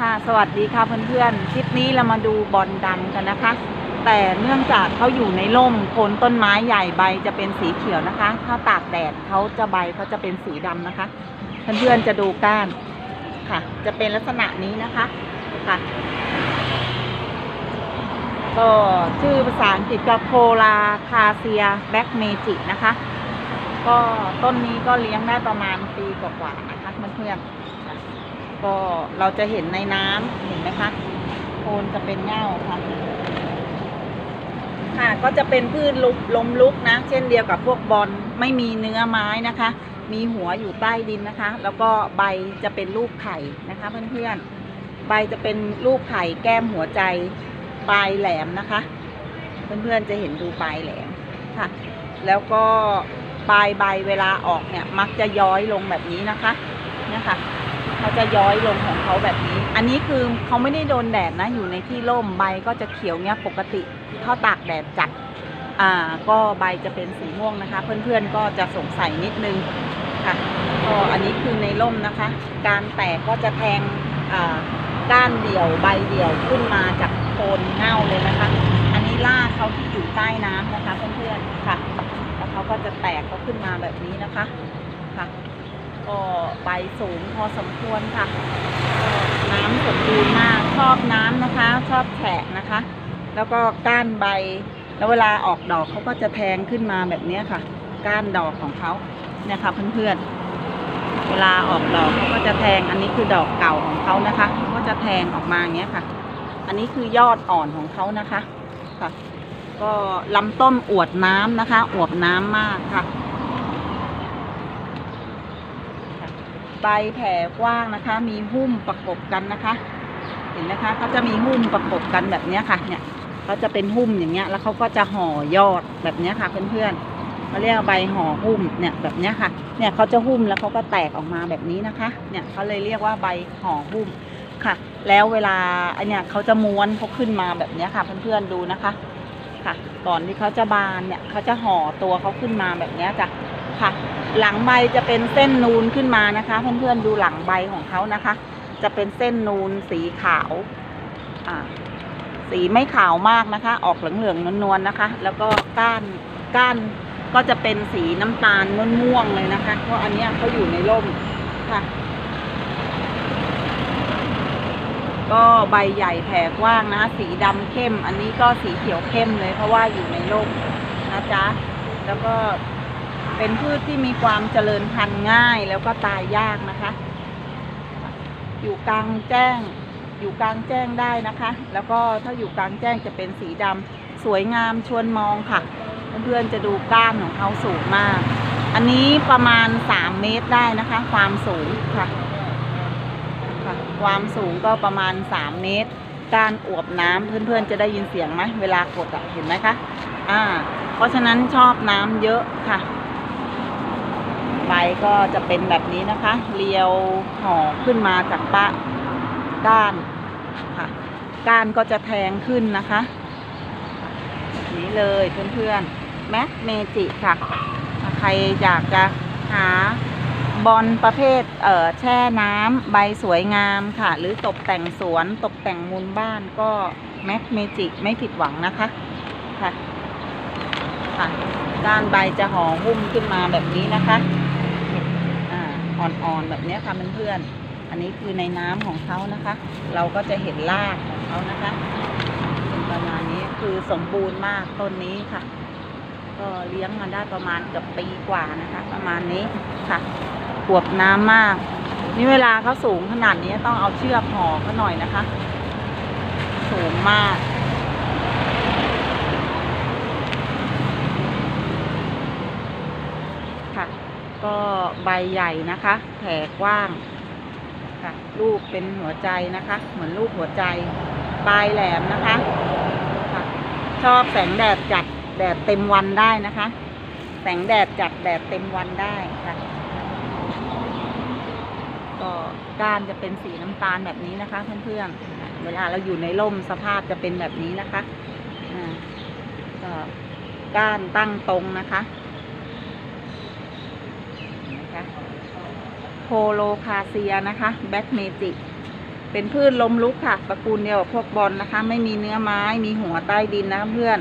ค่ะสวัสดีค่ะเพื่อนๆคลิปนี้เรามาดูบอลดำกันนะคะ แต่เนื่องจากเขาอยู่ในร่มโคนต้นไม้ใหญ่ใบจะเป็นสีเขียวนะคะ ถ้าตากแดดเขาจะใบเขาจะเป็นสีดำนะคะ เพื่อนๆจะดูก้านค่ะ จะเป็นลักษณะนี้นะคะค่ะก็ชื่อภาษาอังกฤษก็โคลาคาเซียแบ็กเมจินะคะ ก็ต้นนี้ก็เลี้ยงได้ประมาณปีกว่าๆนะคะเพื่อนๆ ก็เราจะเห็นในน้ำเห็นไหมคะโคนจะเป็นเง่าค่ะค่ะก็จะเป็นพืชลุกลมลุกนะ เช่นเดียวกับพวกบอลไม่มีเนื้อไม้นะคะ มีหัวอยู่ใต้ดินนะคะ แล้วก็ใบจะเป็นรูปไข่นะคะเพื่อนๆใบจะเป็นรูปไข่แก้มหัวใจปลายแหลมนะคะ เพื่อนๆจะเห็นดูปลายแหลมค่ะ แล้วก็ปลายใบเวลาออกเนี่ยมักจะย้อยลงแบบนี้นะคะเนี่ยค่ะ เขาจะย้อยลงของเขาแบบนี้ อันนี้คือเขาไม่ได้โดนแดดนะอยู่ในที่ร่มใบก็จะเขียวเนี้ยปกติถ้าตากแดดจัดอ่าก็ใบจะเป็นสีม่วงนะคะ เพื่อนๆก็จะสงสัยนิดนึงค่ะก็อันนี้คือในร่มนะคะ การแตกก็จะแทงอ่าก้านเดี่ยวใบเดี่ยวขึ้นมาจากโคนเง่าเลยนะคะ อันนี้ล่าเขาที่อยู่ใต้น้ำนะคะเพื่อนๆค่ะแล้วเขาก็จะแตกเขาขึ้นมาแบบนี้นะคะค่ะ ก็ใบสูงพอสมควรค่ะก็น้ำสมบูรณ์มาก ชอบน้ำนะคะ ชอบแฉะนะคะ แล้วก็ก้านใบ แล้วเวลาออกดอกเขาก็จะแทงขึ้นมาแบบเนี้ค่ะ ก้านดอกของเขาเนี่ยค่ะเพื่อนๆ เวลาออกดอกเขาก็จะแทง อันนี้คือดอกเก่าของเขานะคะเขาก็จะแทงออกมาอย่างเงี้ยค่ะ อันนี้คือยอดอ่อนของเขานะคะค่ะ ก็ลำต้นอวดน้ำนะคะ อวบน้ำมากค่ะ ใบแผ่กว้างนะคะ มีหุ้มประกบกันนะคะ เห็นไหมคะเขาจะมีหุ้มประกบกันแบบนี้ค่ะ เนี่ยเขาจะเป็นหุ้มอย่างเงี้ย แล้วเขาก็จะห่อยอดแบบนี้ค่ะเพื่อนๆเขาเรียกใบห่อหุ้มเนี่ยแบบนี้ค่ะ เนี่ยเขาจะหุ้มแล้วเขาก็แตกออกมาแบบนี้นะคะ เนี่ยเขาเลยเรียกว่าใบห่อหุ้มค่ะ แล้วเวลาอันเนี้ยเขาจะม้วนเขาขึ้นมาแบบนี้ค่ะเพื่อนๆดูนะคะ ค่ะ ก่อนที่เขาจะบานเนี่ยเขาจะห่อตัวเขาขึ้นมาแบบนี้จ้ะ ค่ะ หลังใบจะเป็นเส้นนูนขึ้นมานะคะ เพื่อนๆดูหลังใบของเขานะคะ จะเป็นเส้นนูนสีขาวอ่าสีไม่ขาวมากนะคะ ออกเหลืองๆนวลๆนะคะ แล้วก็ก้านก้านก็จะเป็นสีน้ำตาลม่วงๆเลยนะคะ เพราะอันนี้เขาอยู่ในร่มค่ะ ก็ใบใหญ่แผ่กว้างนะ สีดำเข้ม อันนี้ก็สีเขียวเข้มเลย เพราะว่าอยู่ในร่มนะจ๊ะ แล้วก็ เป็นพืชที่มีความเจริญพันธุ์ง่ายแล้วก็ตายยากนะคะ อยู่กลางแจ้ง อยู่กลางแจ้งได้นะคะ แล้วก็ถ้าอยู่กลางแจ้งจะเป็นสีดำสวยงามชวนมองค่ะ เพื่อนๆจะดูก้านของเขาสูงมาก อันนี้ประมาณ 3 เมตรได้นะคะ ความสูงค่ะค่ะ ความสูงก็ประมาณ 3 เมตรการอวบน้ำเพื่อนๆ จะได้ยินเสียงไหมเวลากดอะเห็นไหมคะ อ่า เพราะฉะนั้นชอบน้ำเยอะค่ะ ใบก็จะเป็นแบบนี้นะคะเรียวห่อขึ้นมาจากปะก้านค่ะก้านก็จะแทงขึ้นนะคะแบบนี้เลยเพื่อนๆแม็กเมจิค่ะ ใครอยากจะหาบอลประเภทเอ่อแช่น้ำใบสวยงามค่ะ หรือตกแต่งสวนตกแต่งมูลบ้านก็แม็กเมจิไม่ผิดหวังนะคะค่ะค่ะด้านใบจะห่อหุ้มขึ้นมาแบบนี้นะคะ อ่อนๆแบบนี้ค่ะเพื่อนๆอันนี้คือในน้ำของเขานะคะ เราก็จะเห็นรากของเขานะคะเป็นประมาณนี้คือสมบูรณ์มากต้นนี้ค่ะ ก็เลี้ยงมาได้ประมาณเกือบปีกว่านะคะ ประมาณนี้ค่ะขวบน้ำมาก นี่เวลาเขาสูงขนาดนี้ต้องเอาเชือกห่อเขาหน่อยนะคะ สูงมาก ค่ะ ก็ ใบใหญ่นะคะ แผ่กว้างค่ะลูกเป็นหัวใจนะคะ เหมือนลูกหัวใจ ปลายแหลมนะคะค่ะชอบแสงแดดจัดแดดเต็มวันได้นะคะ แสงแดดจัดแดดเต็มวันได้ค่ะ ก็ก้านจะเป็นสีน้ำตาลแบบนี้นะคะเพื่อนๆ เวลาเราอยู่ในร่มสภาพจะเป็นแบบนี้นะคะอ่าก็ก้านตั้งตรงนะคะ นะคะ โคโลคาเซียนะคะแบ็กเมจิเเป็นพืชลมลุกค่ะตระกูลเดียวกับพวกบอลนะคะ ไม่มีเนื้อไม้มีหัวใต้ดินนะคะเพื่อน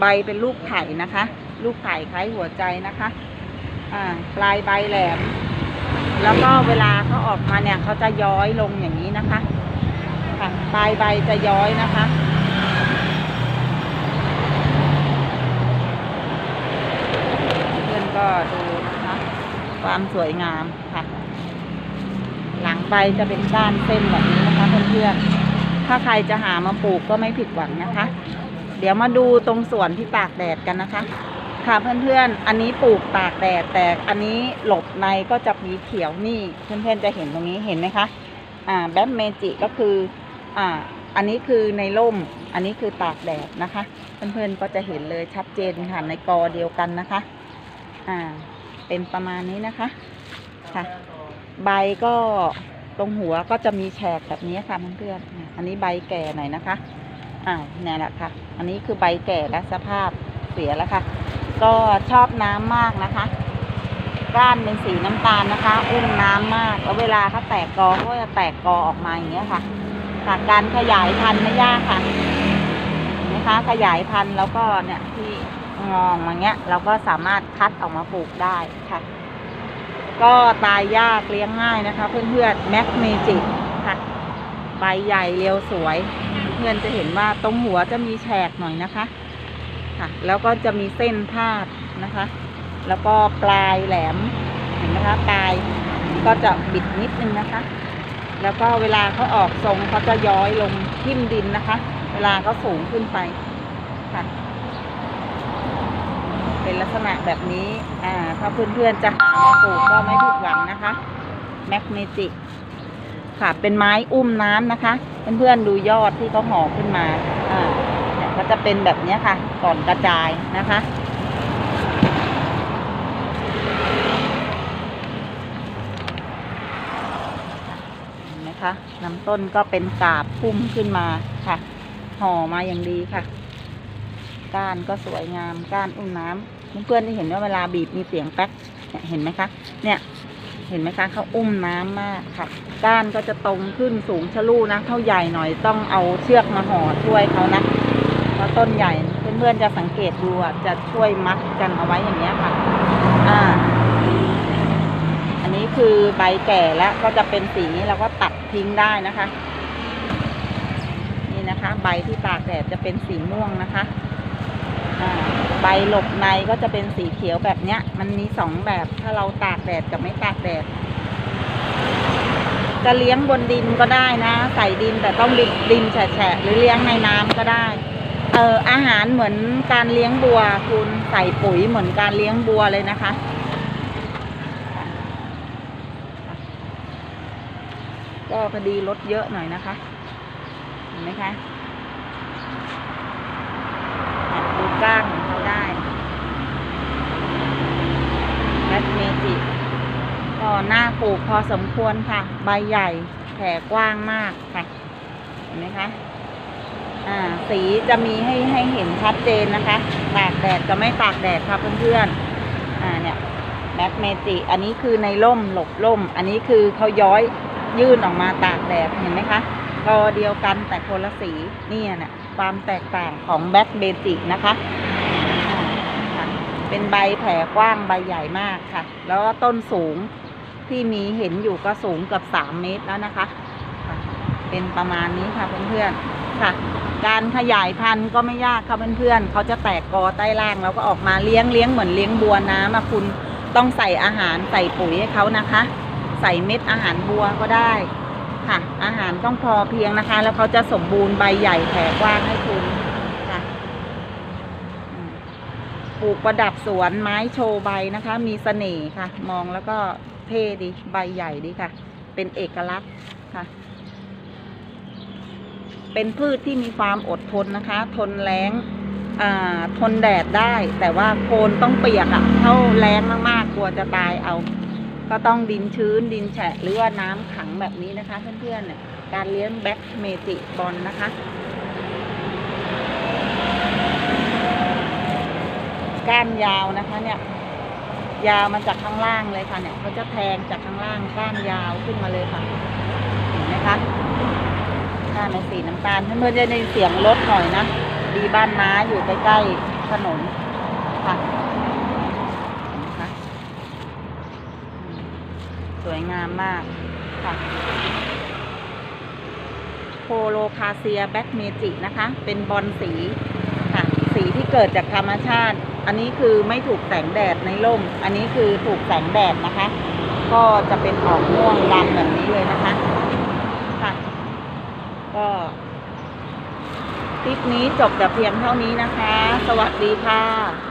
ใบเป็นลูกไข่นะคะ ลูกไข่คล้ายหัวใจนะคะอ่าปลายใบแหลม แล้วก็เวลาเขาออกมาเนี่ยเขาจะย้อยลงอย่างนี้นะคะค่ะปลายใบจะย้อยนะคะเพื่อนก็ดูนะคะความสวยงามค่ะ หลังใบจะเป็นก้านเส้นแบบนี้นะคะเพื่อนๆ ถ้าใครจะหามาปลูกก็ไม่ผิดหวังนะคะ เดี๋ยวมาดูตรงส่วนที่ตากแดดกันนะคะ ค่ะเพื่อนๆ อันนี้ปลูกตากแดดแต่อันนี้หลบในก็จะมีเขียวนี่เพื่อนๆจะเห็นตรงนี้เห็นไหมคะ อ่าแบมเมจิก็คือ อ่า อันนี้คือในร่ม อันนี้คือตากแดดนะคะ เพื่อนๆก็จะเห็นเลยชัดเจนค่ะในกอเดียวกันนะคะ อ่า เป็นประมาณนี้นะคะ ค่ะใบก็ ตรงหัวก็จะมีแฉกแบบนี้ค่ะเพื่อนๆอันนี้ใบแก่หน่อยนะคะอ่าเนี่ยแหละค่ะ อันนี้คือใบแก่และสภาพเสียแล้วค่ะ ก็ชอบน้ำมากนะคะ ก้านเป็นสีน้ำตาลนะคะ อุ้มน้ำมาก แล้วเวลาเขาแตกกอก็จะแตกกอออกมาอย่างเงี้ยค่ะค่ะการขยายพันธุ์ไม่ยากค่ะนไหมคะ ขยายพันธุ์แล้วก็เนี่ยที่งองมางเงี้ย เราก็สามารถคัดออกมาปลูกได้ค่ะ ก็ตายยากเลี้ยงง่ายนะคะ เพื่อนๆแม็กเมจิค่ะใบใหญ่เรียวสวย เพื่อนจะเห็นว่าตรงหัวจะมีแฉกหน่อยนะคะค่ะ แล้วก็จะมีเส้นพาดนะคะ แล้วก็ปลายแหลมเห็นไหมคะปลายก็จะบิดนิดนึงนะคะ แล้วก็เวลาเขาออกทรงเขาจะย้อยลงทิ่มดินนะคะ เวลาเขาสูงขึ้นไปค่ะ เป็นลักษณะแบบนี้อ่าถ้าเพื่อนๆจะหามาปลูกก็ไม่ผิดหวังนะคะแมกเมจิกค่ะเป็นไม้อุ้มน้ำนะคะ เพื่อนๆดูยอดที่เขาห่อขึ้นมาอ่าเนี่ยก็จะเป็นแบบนี้ค่ะ ก่อนกระจายนะคะเห็นไหมคะลำต้นก็เป็นกาบพุ่มขึ้นมาค่ะ ห่อมาอย่างดีค่ะ ก้านก็สวยงาม ก้านอุ้มน้ำ เพื่อนๆที่เห็นว่าเวลาบีบมีเสียงแป๊กเนี่ยเห็นไหมคะ เนี่ยเห็นไหมคะเขาอุ้มน้ำมากค่ะก้านก็จะตรงขึ้นสูงชะลูนะเท่าใหญ่หน่อยต้องเอาเชือกมาห่อช่วยเขานะเพราะต้นใหญ่เพื่อนๆจะสังเกตดูจะช่วยมัดกันเอาไว้อย่างเงี้ยค่ะ อ่า อันนี้คือใบแก่แล้วก็จะเป็นสีนี้เราก็ตัดทิ้งได้นะคะ นี่นะคะ ใบที่ตากแดดจะเป็นสีม่วงนะคะ อ่า ใบหลบในก็จะเป็นสีเขียวแบบเนี้ย มันมีสองแบบถ้าเราตากแดดกับไม่ตากแดดจะเลี้ยงบนดินก็ได้นะ ใส่ดินแต่ต้องดินดินแฉะๆหรือเลี้ยงในน้ำก็ได้เอออาหารเหมือนการเลี้ยงบัว คุณใส่ปุ๋ยเหมือนการเลี้ยงบัวเลยนะคะ ก็พอดีลดเยอะหน่อยนะคะ เห็นไหมคะดูก้างของเขาได้แบทเมจิก็หน้าป ลูกพอสมควรค่ะ ใบใหญ่แผ่กว้างมากค่ะ เห็นไหมคะ อ่า สีจะมีให้ให้เห็นชัดเจนนะคะ ตากแดดจะไม่ตากแดดค่ะเพื่อนๆ อ่าเนี่ยแบ็กเมจิอันนี้คือในร่มหลบร่ม อันนี้คือเขาย้อยยื่นออกมาตากแดดเห็นไหมคะกอเดียวกันแต่คนละสีนี่เนี่ยความแตกต่างของแบ็กเมจินะคะอ่าค่ะเป็นใบแผ่กว้างใบใหญ่มากค่ะ แล้วก็ต้นสูง ที่มีเห็นอยู่ก็สูงเกือบสามเมตรแล้วนะคะ เป็นประมาณนี้ค่ะเพื่อนๆค่ะ การขยายพันธุ์ก็ไม่ยากค่ะเพื่อนๆเขาจะแตกกอใต้ล่างแล้วก็ออกมาเลี้ยงเลี้ยงเหมือนเลี้ยงบัวน้ำอะคุณต้องใส่อาหารใส่ปุ๋ยให้เขานะคะ ใส่เม็ดอาหารบัวก็ได้ค่ะ อาหารต้องพอเพียงนะคะ แล้วเขาจะสมบูรณ์ใบใหญ่แผ่กว้างให้คุณค่ะปลูกประดับสวนไม้โชว์ใบนะคะ มีเสน่ห์ค่ะ มองแล้วก็ เท่ดี ใบใหญ่ดีค่ะ เป็นเอกลักษณ์ค่ะ เป็นพืชที่มีความอดทนนะคะ ทนแรงทนแดดได้ แต่ว่าโคนต้องเปียกอะ่ะเท่าแรงมากๆกลัวจะตายเอา ก็ต้องดินชื้นดินแฉะหรือว่าน้ำขังแบบนี้นะคะเพื่อนๆเนี่ยการเลี้ยงแบ็กเมจิบอลนะคะก้านยาวนะคะเนี่ย ยาวมาจากข้างล่างเลยค่ะเนี่ยเขาจะแทงจากข้างล่างก้านยาวขึ้นมาเลยค่ะเห็นไหมคะถ้าในสีน้ำตาลเพื่อนๆจะได้ยินเสียงรถหน่อยนะดีบ้านน้าอยู่ใกล้ๆถนนค่ะเห็นะคะสวยงามมากค่ะโพโลคาเซียแบ็กเมจินะคะ เป็นบอลสีค่ะ สีที่เกิดจากธรรมชาติ อันนี้คือไม่ถูกแสงแดดในร่ม อันนี้คือถูกแสงแดดนะคะ ก็จะเป็นออกม่วงดำแบบนี้เลยนะคะค่ะก็คลิปนี้จบแต่เพียงเท่านี้นะคะ สวัสดีค่ะ